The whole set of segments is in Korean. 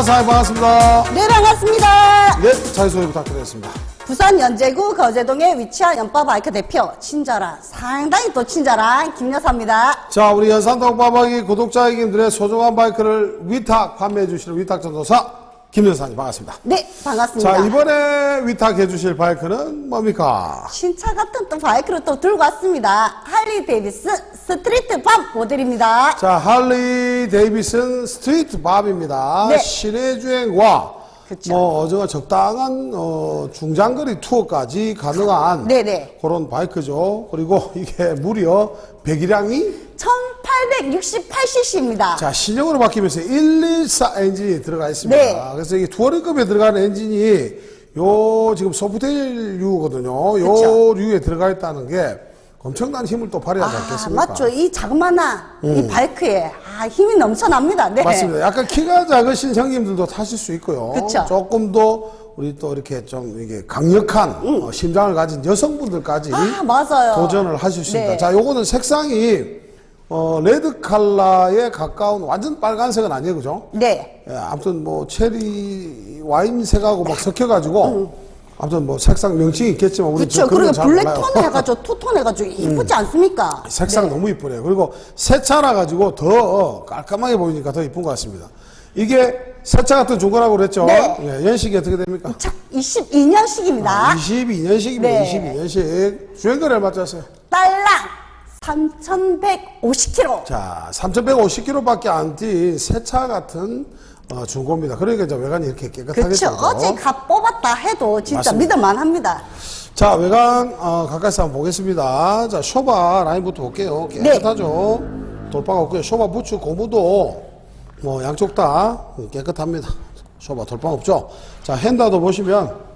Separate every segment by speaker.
Speaker 1: 자, 사장님 반갑습니다.
Speaker 2: 네, 반갑습니다.
Speaker 1: 네, 자기소개 부탁드리겠습니다.
Speaker 2: 부산 연제구 거제동에 위치한 연빠바이크 대표, 친절한, 상당히 또 친절한 김여사입니다.
Speaker 1: 자, 우리 연산동 빠박이 구독자이긴들의 소중한 바이크를 위탁 판매해 주시는 위탁 전도사 김연사님 반갑습니다.
Speaker 2: 네, 반갑습니다.
Speaker 1: 자, 이번에 위탁해 주실 바이크는 뭡니까?
Speaker 2: 신차 같은 또 바이크를 또 들고 왔습니다. 할리 데이비스 스트리트 밥 모델입니다.
Speaker 1: 자, 할리 데이비슨 스트리트 밥입니다.
Speaker 2: 네.
Speaker 1: 시내 주행과
Speaker 2: 그쵸.
Speaker 1: 뭐 어정한 적당한 어, 중장거리 투어까지 가능한
Speaker 2: 네네.
Speaker 1: 그런 바이크죠. 그리고 이게 무려 배기량이
Speaker 2: 1868cc입니다.
Speaker 1: 자, 신형으로 바뀌면서 114 엔진이 들어가 있습니다.
Speaker 2: 네.
Speaker 1: 그래서 이게 투어링급에 들어가는 엔진이 요 지금 소프트웨어 류거든요. 요
Speaker 2: 그쵸.
Speaker 1: 류에 들어가 있다는 게 엄청난 힘을 또 발휘하지
Speaker 2: 아,
Speaker 1: 않겠습니까? 음.
Speaker 2: 맞죠. 이 자그마한 이 바이크에 아, 힘이 넘쳐납니다. 네.
Speaker 1: 맞습니다. 약간 키가 작으신 형님들도 타실 수 있고요.
Speaker 2: 그쵸.
Speaker 1: 조금 더 우리 또 이렇게 좀 이게 강력한 어, 심장을 가진 여성분들까지
Speaker 2: 아, 맞아요.
Speaker 1: 도전을 하실 수 있다.
Speaker 2: 네.
Speaker 1: 자, 요거는 색상이 어, 레드 칼라에 가까운 완전 빨간색은 아니에요, 그죠?
Speaker 2: 네.
Speaker 1: 예, 아무튼 뭐 체리 와인색하고 막 섞여가지고 아무튼 뭐 색상 명칭이 있겠지만 우리
Speaker 2: 그렇죠. 그리고 블랙. 톤 해가지고 투톤 해가지고 이쁘지 않습니까?
Speaker 1: 색상
Speaker 2: 네.
Speaker 1: 너무 이쁘네요. 그리고 새 차라 가지고 더 깔끔하게 보이니까 더 이쁜 것 같습니다. 이게 새차 같은 중고라고 그랬죠?
Speaker 2: 네.
Speaker 1: 예, 연식이 어떻게 됩니까?
Speaker 2: 자, 22년식입니다.
Speaker 1: 22년식입니다.
Speaker 2: 네.
Speaker 1: 22년식. 주행거리 얼마 짰어요?
Speaker 2: 딸랑 3,150km.
Speaker 1: 자, 3,150km밖에 안뛴새차 같은 어, 중고입니다. 그러니까 이제 외관이 이렇게 깨끗하게
Speaker 2: 그렇죠.
Speaker 1: 되죠.
Speaker 2: 어제 값 뽑았다 해도 진짜
Speaker 1: 맞습니다.
Speaker 2: 믿을만합니다.
Speaker 1: 자, 외관 어, 가까이서 한번 보겠습니다. 자, 쇼바 라인부터 볼게요. 깨끗하죠? 돌파가 없고요. 쇼바 부츠 고무도 뭐 양쪽 다 깨끗합니다. 쇼바 돌파 없죠? 자, 핸다도 보시면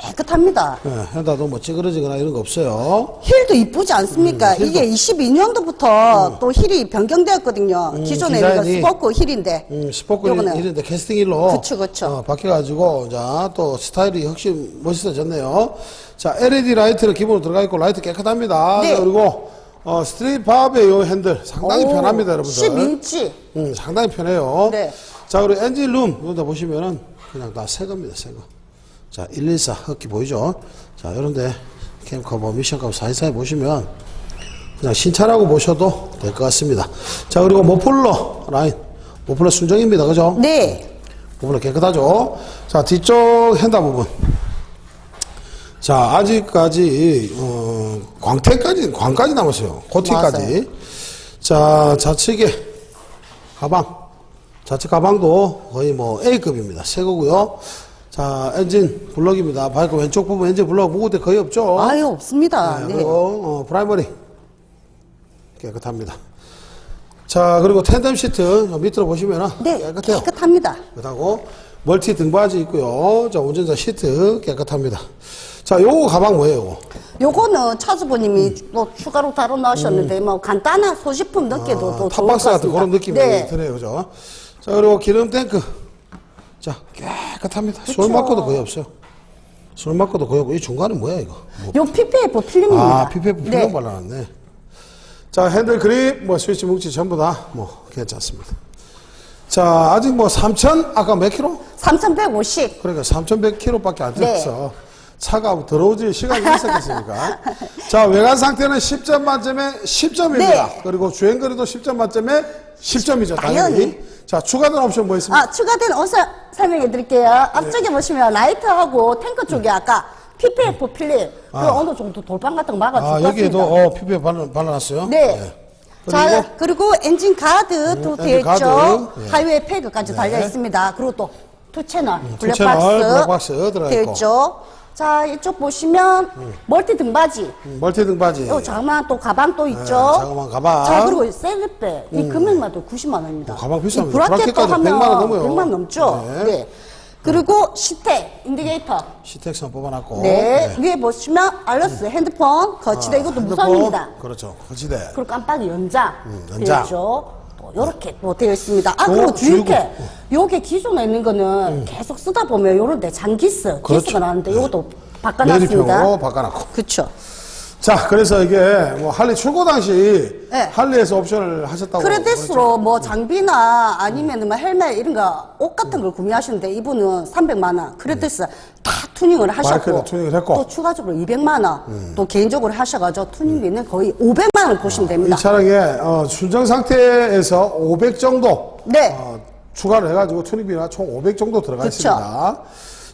Speaker 2: 깨끗합니다.
Speaker 1: 예, 핸다도 뭐 찌그러지거나 이런 거 없어요.
Speaker 2: 힐도 이쁘지 않습니까?
Speaker 1: 음, 힐도.
Speaker 2: 이게 22년도부터 또 힐이 변경되었거든요. 기존에 이거
Speaker 1: 음, 디자인이.
Speaker 2: 스포크 힐인데.
Speaker 1: 음, 스포크
Speaker 2: 요거는.
Speaker 1: 이런데 캐스팅 힐로
Speaker 2: 그쵸, 그쵸.
Speaker 1: 어, 바뀌어가지고 자또 스타일이 훨씬 멋있어졌네요. 자 LED 라이트는 기본으로 들어가 있고 라이트 깨끗합니다.
Speaker 2: 네.
Speaker 1: 자, 그리고 어, 스트릿 밥의 요 핸들 상당히
Speaker 2: 오,
Speaker 1: 편합니다, 여러분들.
Speaker 2: 10인치.
Speaker 1: 음, 상당히 편해요.
Speaker 2: 네.
Speaker 1: 자, 그리고 엔진룸, 여기다 보시면은 그냥 다 새 겁니다, 새 거. 자, 114 흑기 보이죠? 자, 요런데 캠커버 미션값 사이사이 보시면 그냥 신차라고 보셔도 될 것 같습니다. 자, 그리고 모플러 라인. 모플러 순정입니다. 그죠?
Speaker 2: 네.
Speaker 1: 모플러 깨끗하죠? 자, 뒤쪽 핸다 부분. 자, 아직까지, 어, 광택까지, 광까지 남았어요. 코팅까지.
Speaker 2: 맞아요.
Speaker 1: 자, 좌측에 가방. 좌측 가방도 거의 뭐 A급입니다. 새 거고요. 자, 엔진 블럭입니다. 바이크 왼쪽 부분 엔진 블럭 무거운데 거의 없죠?
Speaker 2: 아유, 없습니다.
Speaker 1: 네,
Speaker 2: 네.
Speaker 1: 그리고 어, 프라이머리 깨끗합니다. 자, 그리고 텐덤 시트 밑으로 보시면은
Speaker 2: 네.
Speaker 1: 깨끗해요.
Speaker 2: 깨끗합니다.
Speaker 1: 그렇다고 멀티 등받이 있고요. 자, 운전자 시트 깨끗합니다. 자, 요거 가방 뭐예요, 요거?
Speaker 2: 요거는 차주부님이 또 추가로 다뤄 나오셨는데 뭐 간단한 소지품 넣기도 또 좋을 것
Speaker 1: 음. 아, 탑박스 같은
Speaker 2: 같습니다.
Speaker 1: 그런 느낌이
Speaker 2: 네.
Speaker 1: 드네요, 그죠? 자, 그리고 기름 탱크. 자, 깨끗합니다. 술
Speaker 2: 그쵸.
Speaker 1: 맞고도 거의 없어요. 술 맞고도 거의 없고, 이 중간은 뭐야, 이거? 뭐
Speaker 2: 요 PPF 필름입니다.
Speaker 1: 아, PPF 필름
Speaker 2: 네.
Speaker 1: 발라놨네. 자, 핸들 그립, 뭐, 스위치 뭉치 전부 다, 뭐, 괜찮습니다. 자, 아직 뭐, 3,000, 아까 몇 킬로?
Speaker 2: 3,150.
Speaker 1: 그러니까 3,100킬로 밖에 안
Speaker 2: 네.
Speaker 1: 됐어. 차가 들어오질 시간이 있었겠습니까? 자, 외관 상태는 10점 만점에 10점입니다.
Speaker 2: 네.
Speaker 1: 그리고 주행거리도 10점 만점에 10점이죠, 당연히.
Speaker 2: 당연히.
Speaker 1: 자, 추가된 옵션 뭐 있습니까?
Speaker 2: 아, 추가된 옷을 설명해 드릴게요. 앞쪽에 보시면 라이트하고 탱크 쪽에 아까 PPF 필름 그 어느 정도 돌방 같은 거 막아줄
Speaker 1: 아,
Speaker 2: 것
Speaker 1: 여기에도. 어, PPF 발라, 발라놨어요?
Speaker 2: 네. 자, 그리고 엔진 가드도
Speaker 1: 음,
Speaker 2: 되어
Speaker 1: 가드.
Speaker 2: 있죠.
Speaker 1: 예.
Speaker 2: 하이웨이 패드까지 달려
Speaker 1: 네.
Speaker 2: 있습니다. 그리고 또 투 채널, 블랙박스,
Speaker 1: 블랙박스 들어가
Speaker 2: 되어. 있죠. 자, 이쪽 보시면 멀티 등받이.
Speaker 1: 음, 멀티 등받이.
Speaker 2: 요 자그마한 또 가방 또 있죠.
Speaker 1: 자그마한 가방.
Speaker 2: 자, 그리고. 이 금액만 도 90만 원입니다.
Speaker 1: 어, 가방 비쌉니다.
Speaker 2: 이 브라켓도
Speaker 1: 브라켓까지
Speaker 2: 하면
Speaker 1: 100만 원 넘어요.
Speaker 2: 100만 넘죠.
Speaker 1: 네.
Speaker 2: 네. 그리고 시텍, 인디게이터.
Speaker 1: 시텍선 뽑아놨고.
Speaker 2: 네. 위에 보시면 알러스 핸드폰, 거치대 이것도
Speaker 1: 어, 핸드폰.
Speaker 2: 무선입니다.
Speaker 1: 그렇죠. 거치대.
Speaker 2: 그리고 깜빡이 연장.
Speaker 1: 음, 연장.
Speaker 2: 되어 있죠. 또 요렇게 또 되어 있습니다. 아,
Speaker 1: 또
Speaker 2: 그리고 주의게
Speaker 1: 줄고.
Speaker 2: 요게 기존에 있는 거는 계속 쓰다 보면 요런데 잔기스,
Speaker 1: 음. 그렇죠.
Speaker 2: 기스가 나는데 요것도 바꿔놨습니다.
Speaker 1: 내리표 바꿔놨고.
Speaker 2: 그쵸.
Speaker 1: 자, 그래서 이게 뭐 할리 출고 당시
Speaker 2: 네.
Speaker 1: 할리에서 옵션을 하셨다고.
Speaker 2: 크레딧으로 뭐 장비나 아니면 뭐 헬멧 이런 거 옷 같은 걸 구매하시는데 이분은 300만 원 크레딧 다 투닝을 하셨고
Speaker 1: 투닝을 했고.
Speaker 2: 또 추가적으로 200만 원또 개인적으로 하셔가지고 투닝비는 거의 500만 원 보시면 됩니다.
Speaker 1: 이 차량에 어, 순정 상태에서 500 정도
Speaker 2: 네.
Speaker 1: 어, 추가를 해가지고 투닝비가 총500 정도 들어가
Speaker 2: 그쵸.
Speaker 1: 있습니다.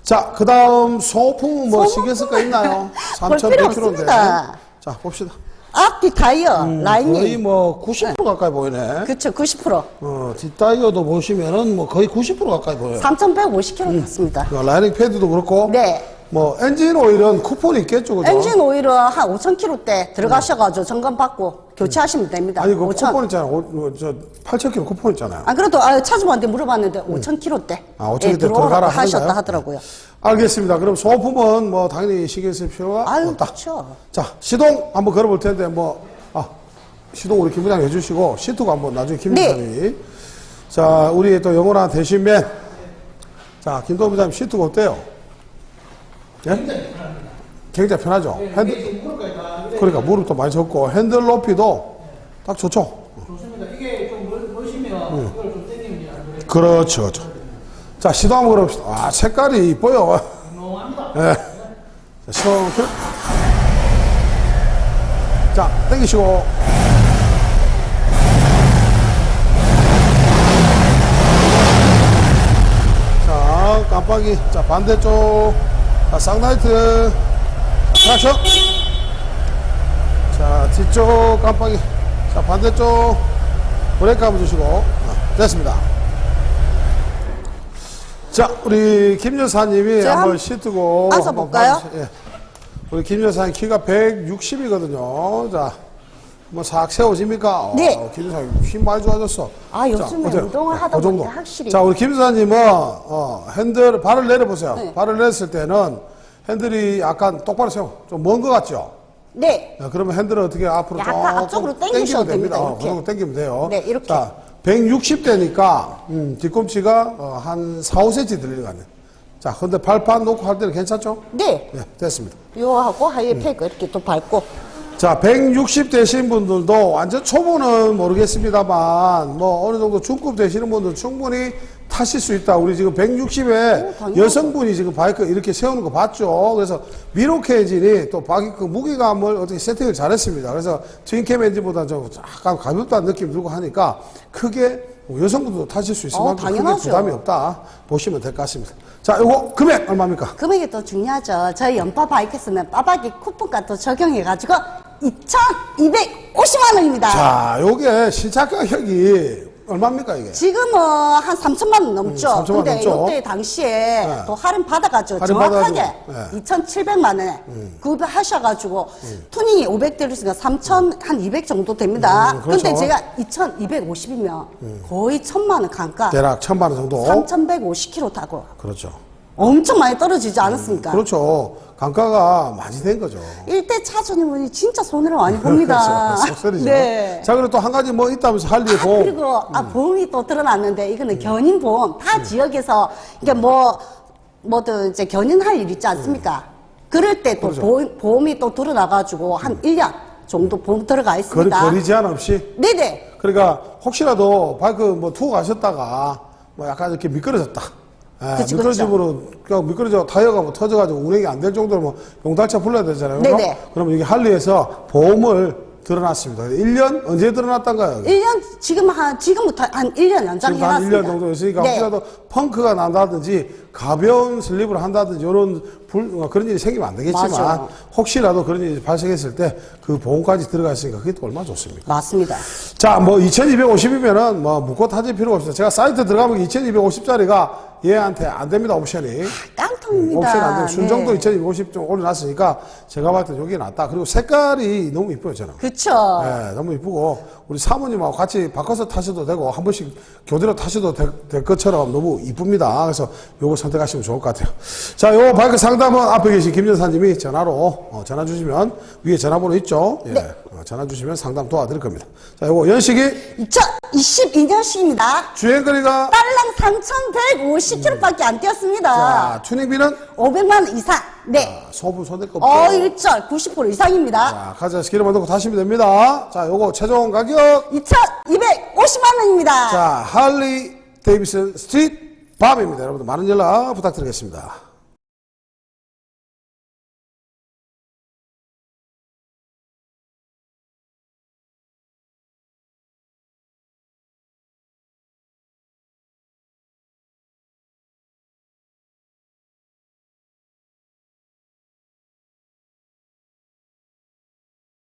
Speaker 1: 자, 그 다음 소모품은 뭐거 있나요?
Speaker 2: 볼 필요
Speaker 1: 3,100km인데.
Speaker 2: 없습니다.
Speaker 1: 자, 봅시다.
Speaker 2: 앞뒤 타이어
Speaker 1: 거의
Speaker 2: 라인이
Speaker 1: 뭐90% 가까이 보이네.
Speaker 2: 그쵸 90%
Speaker 1: 어, 뒷타이어도 보시면은 뭐 거의 90% 가까이 보여요.
Speaker 2: 3,150km 탔습니다.
Speaker 1: 어, 라이닝 패드도 그렇고.
Speaker 2: 네.
Speaker 1: 뭐 엔진 오일은 쿠폰이 있겠죠, 그죠?
Speaker 2: 엔진 오일은 한 5,000km대 들어가셔가지고 점검 받고 교체하시면 됩니다.
Speaker 1: 아니 그
Speaker 2: 5,000.
Speaker 1: 쿠폰 있잖아요. 오, 어, 저 8,000km 쿠폰 있잖아요.
Speaker 2: 아 그래도 아, 차주분한테 물어봤는데 5,000km대
Speaker 1: 아, 5,000km 들어가라
Speaker 2: 들어오라고 하셨다
Speaker 1: 하는가요?
Speaker 2: 하더라고요.
Speaker 1: 알겠습니다. 그럼 소모품은 뭐 당연히 신경 쓸 필요가
Speaker 2: 아유
Speaker 1: 없다.
Speaker 2: 그렇죠.
Speaker 1: 자, 시동 한번 걸어볼 텐데 뭐, 아, 시동 우리 김 부장 해주시고 시트고 한번 나중에 김
Speaker 2: 네.
Speaker 1: 자, 우리 또 영원한 대신맨. 자, 김동 부장님 시트고 어때요? 예? 굉장히 편하죠. 핸들, 그러니까 무릎도 많이 졌고 핸들 높이도 딱 좋죠.
Speaker 3: 좋습니다. 이게 좀 멀, 멀시면 이걸 좀 당기면 안.
Speaker 1: 그렇죠, 그렇죠. 자, 시동 한번 걸어봅시다. 아, 색깔이 이뻐요.
Speaker 3: 너무합니다.
Speaker 1: 예. 자. 켜. 자, 당기시고. 자, 깜빡이. 자, 반대쪽. 자, 쌍라이트. 자, 트랙션. 자, 뒤쪽 깜빡이. 자, 반대쪽. 브레이크 한번 주시고. 아, 됐습니다. 자, 우리 김 여사님이
Speaker 2: 제가
Speaker 1: 한번
Speaker 2: 한-
Speaker 1: 시트고.
Speaker 2: 앉아
Speaker 1: 한번
Speaker 2: 볼까요?
Speaker 1: 봐주세요. 예. 우리 김 여사님 키가 160이거든요. 자, 뭐싹 세워집니까?
Speaker 2: 네.
Speaker 1: 어, 김 여사님 힘 많이 좋아졌어.
Speaker 2: 아, 요즘에
Speaker 1: 어때요?
Speaker 2: 운동을
Speaker 1: 네,
Speaker 2: 하다
Speaker 1: 그 정도.
Speaker 2: 보니까 확실히.
Speaker 1: 자, 우리 김 여사님은 어, 핸들 발을 내려보세요.
Speaker 2: 네.
Speaker 1: 발을 내렸을 때는 핸들이 약간 똑바로 세워. 좀 먼 것 같죠?
Speaker 2: 네.
Speaker 1: 자, 그러면 핸들을 어떻게 앞으로
Speaker 2: 약간 앞쪽으로
Speaker 1: 당기면
Speaker 2: 됩니다,
Speaker 1: 어,
Speaker 2: 이렇게.
Speaker 1: 그 정도 당기면 돼요.
Speaker 2: 네, 이렇게.
Speaker 1: 자, 160대니까 음, 뒤꿈치가 어, 한 4, 5cm 들리는 것 같네요. 자, 근데 발판 놓고 할 때는 괜찮죠?
Speaker 2: 네.
Speaker 1: 네, 됐습니다.
Speaker 2: 요하고 하이패크 이렇게 또 밟고
Speaker 1: 자, 160 되신 분들도 완전 초보는 모르겠습니다만, 뭐, 어느 정도 중급 되시는 분들 충분히 타실 수 있다. 우리 지금 160에
Speaker 2: 당연하죠.
Speaker 1: 여성분이 지금 바이크 이렇게 세우는 거 봤죠. 그래서 미로케 엔진이 또 바이크 무게감을 어떻게 세팅을 잘했습니다. 그래서 트윈캠 엔진보다 좀 약간 가볍다는 느낌 들고 하니까 크게 뭐 여성분도 타실 수 있을
Speaker 2: 어,
Speaker 1: 만큼 크게. 부담이 없다. 보시면 될 것 같습니다. 자, 요거 금액 얼마입니까?
Speaker 2: 금액이 또 중요하죠. 저희 연파 바이크스는 빠박이 쿠폰가 또 적용해가지고 2,250만 원입니다.
Speaker 1: 자, 요게 시차 가격이 얼마입니까, 이게?
Speaker 2: 지금은 한 3천만 원 넘죠.
Speaker 1: 음, 3천만 원
Speaker 2: 근데
Speaker 1: 넘죠.
Speaker 2: 이때 당시에
Speaker 1: 네.
Speaker 2: 또 할인 받아가지고
Speaker 1: 할인
Speaker 2: 정확하게
Speaker 1: 받아가지고, 네.
Speaker 2: 2,700만 원에 구입하셔가지고 투닝이 500 들으니까 3천 한200 정도 됩니다.
Speaker 1: 음, 그렇죠. 음.
Speaker 2: 근데 제가 2,250이면 거의 1천만 원 강가.
Speaker 1: 대략 천만 원 정도?
Speaker 2: 3,150km 타고
Speaker 1: 그렇죠.
Speaker 2: 엄청 많이 떨어지지 않았습니까?
Speaker 1: 그렇죠. 강가가 많이 된 거죠.
Speaker 2: 일대 차주님분이 진짜 손해를 많이 봅니다.
Speaker 1: 그렇죠. 속설이죠.
Speaker 2: 네.
Speaker 1: 자, 그리고 또 한 가지 뭐 있다면서 할리에
Speaker 2: 아,
Speaker 1: 보험.
Speaker 2: 그리고 아 보험이 또 드러났는데 이거는 견인 보험
Speaker 1: 음.
Speaker 2: 타 지역에서 이게 뭐 뭐든 이제 견인할 일 있지 않습니까? 그럴 때또
Speaker 1: 음. 그렇죠.
Speaker 2: 보험, 보험 이 또 드러나가지고 한 1년 정도 보험 들어가
Speaker 1: 거리,
Speaker 2: 있습니다.
Speaker 1: 거리 제한 없이.
Speaker 2: 네네.
Speaker 1: 그러니까 혹시라도 바이크 뭐 투어 가셨다가 뭐 약간 이렇게 미끄러졌다. 예,
Speaker 2: 그치,
Speaker 1: 미끄러짐으로 그냥 미끄러져 타이어가 뭐 터져가지고 운행이 안 될 정도로 뭐 용달차 불러야 되잖아요. 그죠?
Speaker 2: 네네.
Speaker 1: 그럼 여기 할리에서 보험을 들어놨습니다. 1년 언제 들어놨던가요? 여기?
Speaker 2: 1년 지금 한 지금부터 한 1년
Speaker 1: 지금
Speaker 2: 연장해
Speaker 1: 한 1년
Speaker 2: 놨습니다.
Speaker 1: 정도 있으니까
Speaker 2: 네.
Speaker 1: 혹시라도 펑크가 난다든지 가벼운 슬립을 한다든지 이런 불, 어, 그런 일이 생기면 안 되겠지만
Speaker 2: 맞아.
Speaker 1: 혹시라도 그런 일이 발생했을 때 그 보험까지 들어가 있으니까 그게 또 얼마나 좋습니까?
Speaker 2: 맞습니다.
Speaker 1: 자, 뭐 2250이면은 뭐 묶고 타질 필요가 없어요. 제가 사이트 들어가면 2250짜리가 얘한테 안 됩니다, 옵션이.
Speaker 2: 깡통입니다.
Speaker 1: 옵션 안 돼요. 순정도
Speaker 2: 네.
Speaker 1: 2250 좀 올려놨으니까 제가 봤을 때 여기 낫다. 그리고 색깔이 너무 이뻐요, 저는.
Speaker 2: 그쵸.
Speaker 1: 네, 너무 이쁘고 우리 사모님하고 같이 바꿔서 타셔도 되고 한 번씩 교대로 타셔도 될, 될 것처럼 너무 이쁩니다. 그래서 요거 선택하시면 좋을 것 같아요. 자, 요 바이크 상담은 앞에 계신 김 여사님이 전화로 어, 전화 주시면 위에 전화번호 있죠? 예.
Speaker 2: 네.
Speaker 1: 어, 전화 주시면 상담 도와드릴 겁니다. 자, 요거 연식이
Speaker 2: 2022년식입니다.
Speaker 1: 주행거리가
Speaker 2: 딸랑 3,150km밖에 안 뛰었습니다.
Speaker 1: 자, 튜닝비는
Speaker 2: 500만 원 이상. 네.
Speaker 1: 자, 소분 손댈 거 없죠?
Speaker 2: 어, 1절 90% 이상입니다.
Speaker 1: 자, 기름 안 넣고 다시면 됩니다. 자, 요거 최종 가격.
Speaker 2: 2,250만 원입니다.
Speaker 1: 자, 할리 데이비슨 스트리트 밤입니다. 여러분들 많은 연락 부탁드리겠습니다.